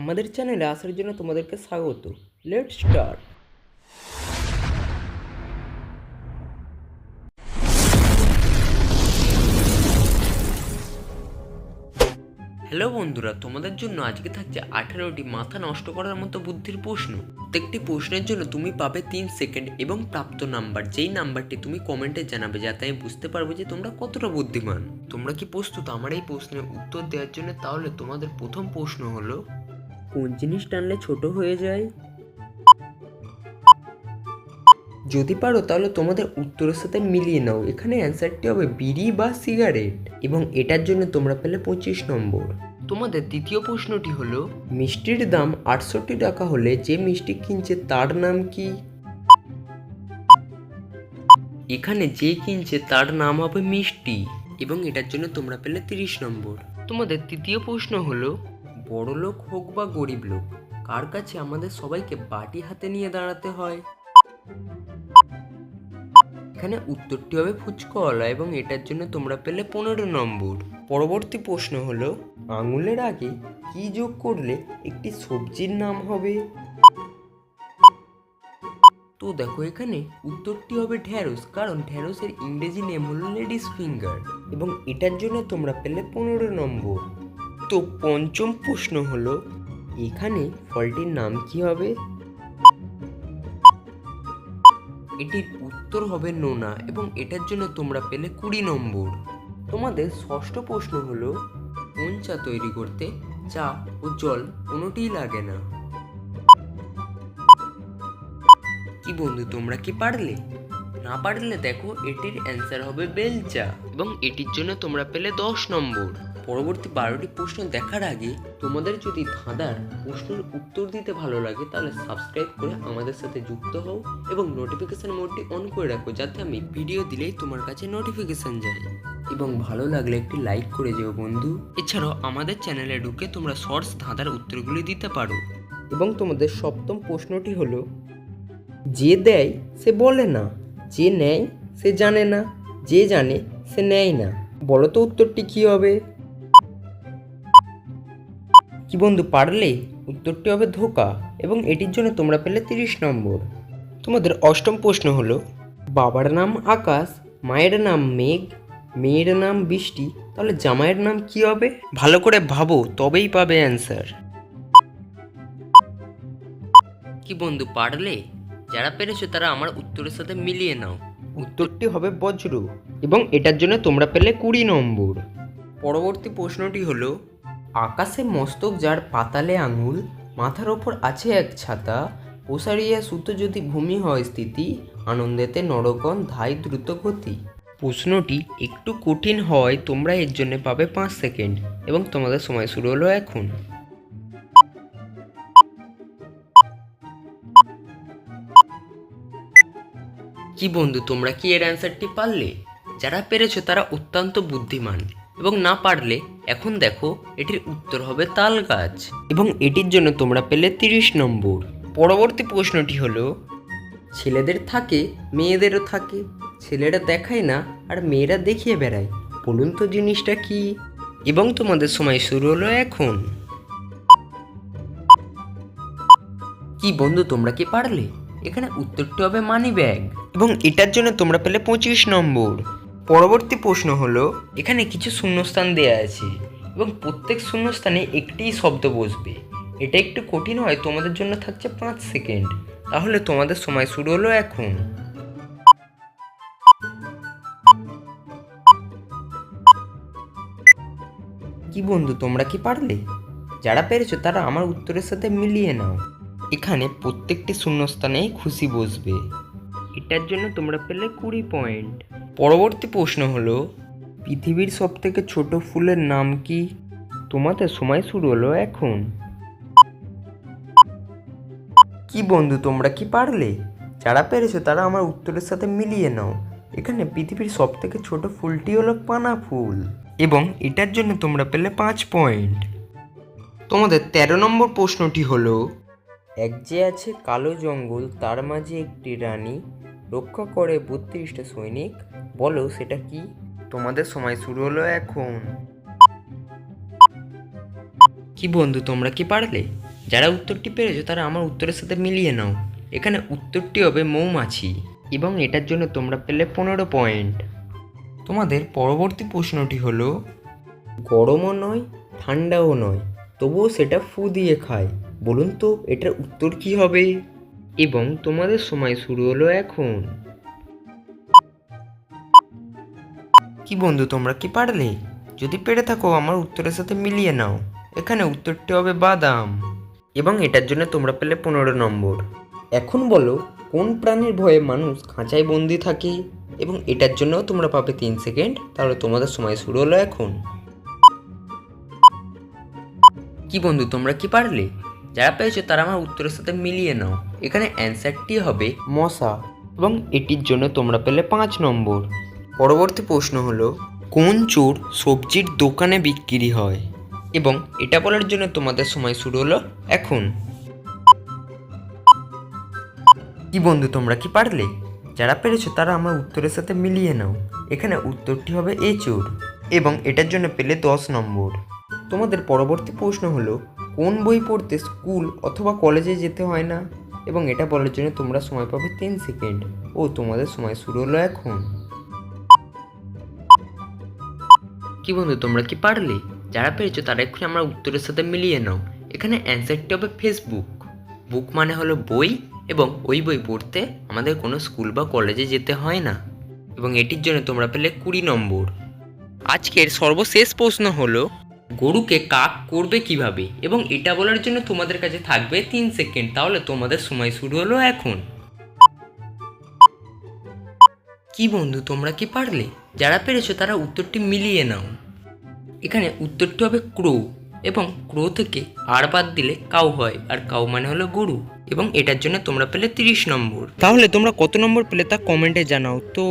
আমাদের চ্যানেলে আসার জন্য তোমাদেরকে স্বাগত। লেট স্টার্ট হ্যালো বন্ধুরা, তোমাদের জন্য আজকে থাকছে আঠারোটি মাথা নষ্ট করার মতো বুদ্ধির প্রশ্ন। প্রত্যেকটি প্রশ্নের জন্য তুমি পাবে তিন সেকেন্ড এবং প্রাপ্ত নাম্বার। যেই নাম্বারটি তুমি কমেন্টে জানাবে, যাতে আমি বুঝতে পারব যে তোমরা কতটা বুদ্ধিমান। তোমরা কি প্রস্তুত? আমার এই প্রশ্নের উত্তর দেওয়ার জন্য তাহলে তোমাদের প্রথম প্রশ্ন হলো কোন জিনিস টানলে ছোট হয়ে যায়? যদি পারো তাহলে তোমাদের উত্তরের সাথে মিলিয়ে নাও। এখানে অ্যান্সারটি হবে বিড়ি বা সিগারেট এবং এটার জন্য তোমরা পেলে পঁচিশ নম্বর। তোমাদের দ্বিতীয় প্রশ্নটি হলো, মিষ্টির দাম আটষট্টি টাকা হলে যে মিষ্টি কিনছে তার নাম কি? এখানে যে কিনছে তার নাম হবে মিষ্টি এবং এটার জন্য তোমরা পেলে তিরিশ নম্বর। তোমাদের তৃতীয় প্রশ্ন হলো বড় লোক হোক বা গরিব লোক, কার কাছে আমাদের সবাইকে বাটি হাতে নিয়ে দাঁড়াতে হয়? এখানে উত্তরটি হবে ফুচকাওয়ালা এবং এটার জন্য তোমরা পেলে পনেরো নম্বর। পরবর্তী প্রশ্ন হলো, আঙুলের আগে কি যোগ করলে একটি সবজির নাম হবে? তো দেখো এখানে উত্তরটি হবে ঢ্যাঁড়স কারণ ঢ্যাঁড়সের ইংরেজি নেম হলো লেডিস ফিঙ্গার এবং এটার জন্য তোমরা পেলে পনেরো নম্বর। তো পঞ্চম প্রশ্ন হলো, এখানে ফলটির নাম কি হবে? এটির উত্তর হবে নোনা এবং এটার জন্য তোমরা পেলে কুড়ি নম্বর। তোমাদের ষষ্ঠ প্রশ্ন হলো, কোন চা তৈরি করতে চা ও জল কোনোটিই লাগে না? কি বন্ধু, তোমরা কি পারলে? না পারলে দেখো, এটির অ্যান্সার হবে বেলচা এবং এটির জন্য তোমরা পেলে দশ নম্বর। পরবর্তী বারোটি প্রশ্ন দেখার আগে তোমাদের যদি ধাঁধার প্রশ্নের উত্তর দিতে ভালো লাগে, তাহলে সাবস্ক্রাইব করে আমাদের সাথে যুক্ত হও এবং নোটিফিকেশান মোডটি অন করে রাখো, যাতে আমি ভিডিও দিলেই তোমার কাছে নোটিফিকেশন যায়। এবং ভালো লাগলে একটি লাইক করে যেও বন্ধু। এছাড়াও আমাদের চ্যানেলে ঢুকে তোমরা শর্টস ধাঁধার উত্তরগুলি দিতে পারো। এবং তোমাদের সপ্তম প্রশ্নটি হলো, যে দেয়, সে বলে না। যে নেয়, সে জানে না। যে জানে, সে নেয় না। বলো তো উত্তরটি কী হবে? কি বন্ধু, পারলে উত্তরটি হবে ধোকা এবং এটির জন্য তোমরা পেলে তিরিশ নম্বর। তোমাদের অষ্টম প্রশ্ন হলো, বাবার নাম আকাশ, মায়ের নাম মেঘ, মেয়ের নাম বৃষ্টি, তাহলে জামাইয়ের নাম কি হবে? ভালো করে ভাবো, তবেই পাবে অ্যান্সার কি বন্ধু, পারলে? যারা পেরেছ তারা আমার উত্তরের সাথে মিলিয়ে নাও। উত্তরটি হবে বজ্র এবং এটার জন্য তোমরা পেলে কুড়ি নম্বর। পরবর্তী প্রশ্নটি হলো আকাশে মস্তক যার পাতালে আঙুল, মাথার ওপর আছে এক ছাতা প্রসারিয়া সুতো যদি ভূমি হয় স্থিতি, আনন্দেতে নরগণ ধাই দ্রুত গতি। প্রশ্নটি একটু কঠিন হয়, তোমরা এর জন্য পাবে পাঁচ সেকেন্ড, এবং তোমাদের সময় শুরু হলো এখন। কি বন্ধু, তোমরা কি এর অ্যান্সারটি পারলে? যারা পেরেছ তারা অত্যন্ত বুদ্ধিমান। এবং না পারলে এখন দেখো এটির উত্তর হবে তাল গাছ এবং এটির জন্য তোমরা পেলে তিরিশ নম্বর। পরবর্তী প্রশ্নটি হলো, ছেলেদের থাকে, মেয়েদেরও থাকে। ছেলেরা দেখায় না, আর মেয়েরা দেখিয়ে বেড়ায়। বলুন তো জিনিসটা কি? এবং তোমাদের সময় শুরু হলো এখন। কি বন্ধু, তোমরা কি পারলে? এখানে উত্তরটি হবে মানি ব্যাগ এবং এটার জন্য তোমরা পেলে পঁচিশ নম্বর। পরবর্তী প্রশ্ন হলো, এখানে কিছু শূন্যস্থান দেয়া আছে এবং প্রত্যেক শূন্যস্থানে একটিই শব্দ বসবে। এটা একটু কঠিন হয়, তোমাদের জন্য থাকছে পাঁচ সেকেন্ড। তাহলে তোমাদের সময় শুরু হলো এখন। কি বন্ধু, তোমরা কি পারলে? যারা পেরেছ তারা আমার উত্তরের সাথে মিলিয়ে নাও। এখানে প্রত্যেকটি শূন্যস্থানেই খুশি বসবে। এটার জন্য তোমরা পেলে কুড়ি পয়েন্ট। পরবর্তী প্রশ্ন হলো, পৃথিবীর সব থেকে ছোট ফুলের নাম কি? তোমাদের সময় শুরু হলো এখন। কি বন্ধু, তোমরা কি পারলে? যারা পেরেছ তারা আমার উত্তরের সাথে মিলিয়ে নাও। এখানে পৃথিবীর সব থেকে ছোট ফুলটি হলো পানা ফুল। এবং এটার জন্য তোমরা পেলে পাঁচ পয়েন্ট। তোমাদের তেরো নম্বর প্রশ্নটি হলো, এক যে আছে কালো জঙ্গল, তার মাঝে একটি রানী, রক্ষা করে বত্রিশটা সৈনিক বলো সেটা কি? তোমাদের সময় শুরু হলো এখন। কি বন্ধু তোমরা কি পারলে? যারা উত্তরটি পেরেছ তারা আমার উত্তরের সাথে মিলিয়ে নাও। এখানে উত্তরটি হবে মৌমাছি এবং এটার জন্য তোমরা পেলে পনেরো পয়েন্ট। তোমাদের পরবর্তী প্রশ্নটি হলো গরমও নয় ঠান্ডাও নয় তবুও সেটা ফু দিয়ে খায়। বলুন তো এটার উত্তর কি হবে? এবং তোমাদের সময় শুরু হলো এখন। কি বন্ধু, তোমরা কি পারলে? যদি পেরে থাকো, আমার উত্তরের সাথে মিলিয়ে নাও। এখানে উত্তরটি হবে বাদাম। এবং এটার জন্য তোমরা পেলে পনেরো নম্বর। এখন বলো, কোন প্রাণীর ভয়ে মানুষ খাঁচায় বন্দি থাকে? এবং এটার জন্যও তোমরা পাবে তিন সেকেন্ড, তাহলে তোমাদের সময় শুরু হলো এখন। কি বন্ধু, তোমরা কি পারলে? যারা পেয়েছ, তারা আমার উত্তরের সাথে মিলিয়ে নাও। এখানে অ্যান্সারটি হবে মশা। এবং এটির জন্য তোমরা পেলে পাঁচ নম্বর। পরবর্তী প্রশ্ন হলো, কোন চোর সবজির দোকানে বিক্রি হয়? এবং এটা বলার জন্য তোমাদের সময় শুরু হলো এখন। কি বন্ধু, তোমরা কি পারলে? যারা পেরেছ তারা আমার উত্তরের সাথে মিলিয়ে নাও। এখানে উত্তরটি হবে এ চোর, এবং এটার জন্য পেলে দশ নম্বর। তোমাদের পরবর্তী প্রশ্ন হলো, কোন বই পড়তে স্কুল অথবা কলেজে যেতে হয় না? এবং এটা বলার জন্য তোমরা সময় পাবে তিন সেকেন্ড। ও, তোমাদের সময় শুরু হলো এখন। কি বন্ধু, তোমরা কি পারলে? যারা পেরেছ তারা এক্ষুনি আমরা উত্তরের সাথে মিলিয়ে নাও। এখানে অ্যান্সারটি হবে ফেসবুক বুক মানে হলো বই এবং ওই বই পড়তে আমাদের কোনো স্কুল বা কলেজে যেতে হয় না। এবং এটির জন্য তোমরা পেলে কুড়ি নম্বর। আজকের সর্বশেষ প্রশ্ন হলো, গরুকে কাক করবে কীভাবে? এবং এটা বলার জন্য তোমাদের কাছে থাকবে তিন সেকেন্ড তাহলে তোমাদের সময় শুরু হলো এখন। কি বন্ধু, তোমরা কি পারলে? যারা পেরেছ তারা উত্তরটি মিলিয়ে নাও। এখানে উত্তরটি হবে ক্রো এবং ক্রো থেকে আর বাদ দিলে কাউ হয়, আর কাউ মানে হলো গরু এবং এটার জন্য তোমরা পেলে তিরিশ নম্বর। তাহলে তোমরা কত নম্বর পেলে তা কমেন্টে জানাও। তো